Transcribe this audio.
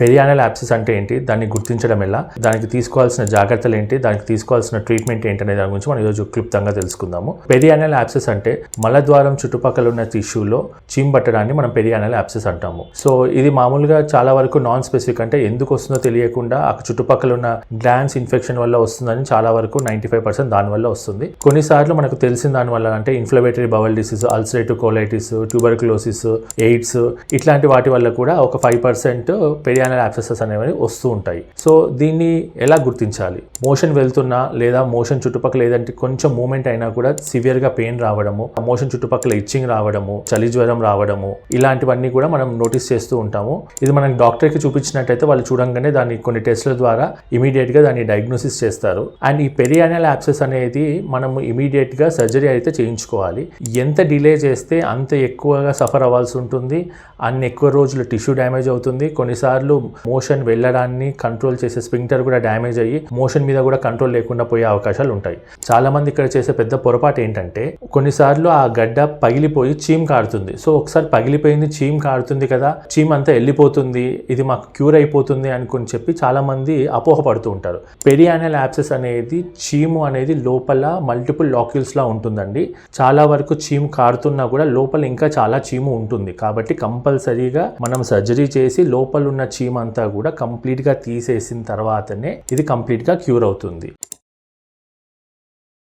Perianal యాప్సిస్ అంటే ఏంటి? దాన్ని గుర్తించడం ఎలా? దానికి తీసుకోవాల్సిన జాగ్రత్తలు ఏంటి? దానికి తీసుకోవాల్సిన ట్రీట్మెంట్ ఏంటి అనే దాని గురించి మనం ఈరోజు క్లుప్తంగా తెలుసుకుందాము. పెరియానల్ యాప్సిస్ అంటే మలద్వారం చుట్టుపక్కల ఉన్న టిష్యూలో చీంబట్టడాన్ని పట్టడాన్ని మనం పెరియానల్ యాప్సిస్ అంటాము. సో ఇది మామూలుగా చాలా వరకు నాన్ స్పెసిఫిక్ అంటే ఎందుకు వస్తుందో తెలియకుండా ఆ చుట్టుపక్కల ఉన్న గ్లాన్స్ ఇన్ఫెక్షన్ వల్ల వస్తుందని చాలా వరకు నైంటీ ఫైవ్ పర్సెంట్ దాని వల్ల వస్తుంది. కొన్నిసార్లు మనకు తెలిసిన దానివల్ల అంటే inflammatory bowel disease ulcerative colitis tuberculosis AIDS ఇట్లాంటి వాటి వల్ల కూడా ఒక ఫైవ్ పర్సెంట్ పెరియానల్ యాప్సెసెస్ అనేవి వస్తూ ఉంటాయి. సో దీన్ని ఎలా గుర్తించాలి? మోషన్ వెళ్తున్నా లేదా మోషన్ చుట్టుపక్కల ఏదంటే కొంచెం మూమెంట్ అయినా కూడా సివియర్గా పెయిన్ రావడము మోషన్ చుట్టుపక్కల ఇచ్చింగ్ రావడము చలి జ్వరం రావడము ఇలాంటివన్నీ కూడా మనం నోటీస్ చేస్తూ ఉంటాము. ఇది మనం డాక్టర్కి చూపించినట్టయితే వాళ్ళు చూడంగానే దాన్ని కొన్ని టెస్టుల ద్వారా ఇమీడియట్గా దాన్ని డయాగ్నోసిస్ చేస్తారు. అండ్ ఈ పెరియానల్ యాప్సెస్ అనేది మనం ఇమీడియట్గా సర్జరీ అయితే చేయించుకోవాలి. ఎంత డిలే చేస్తే అంత ఎక్కువగా సఫర్ అవ్వాల్సి ఉంటుంది. అన్ని ఎక్కువ రోజులు టిష్యూ డ్యామేజ్ అవుతుంది. కొన్నిసార్లు మోషన్ వెళ్ళడాన్ని కంట్రోల్ చేసే స్పింక్టర్ కూడా డ్యామేజ్ అయ్యి మోషన్ మీద కూడా కంట్రోల్ లేకుండా పోయే అవకాశాలు ఉంటాయి. చాలా మంది ఇక్కడ చేసే పెద్ద పొరపాటు ఏంటంటే కొన్నిసార్లు ఆ గడ్డ పగిలిపోయి చీమ్ కాడుతుంది సో ఒకసారి పగిలిపోయింది చీమ్ కాడుతుంది కదా చీమ్ అంతా వెళ్ళిపోతుంది ఇది మాకు క్యూర్ అయిపోతుంది అనుకుని చెప్పి చాలా మంది అపోహపడుతూ ఉంటారు. పెరియానల్ యాప్సెస్ అనేది చీము అనేది లోపల మల్టిపుల్ లాక్యూల్స్ లా ఉంటుందండి. చాలా వరకు చీము కారుతున్నా కూడా లోపల ఇంకా చాలా చీము ఉంటుంది. కాబట్టి కంపల్సరీగా మనం సర్జరీ చేసి లోపల ఉన్న చీమ అంతా కూడా కంప్లీట్గా తీసేసిన తర్వాతనే ఇది కంప్లీట్గా క్యూర్ అవుతుంది.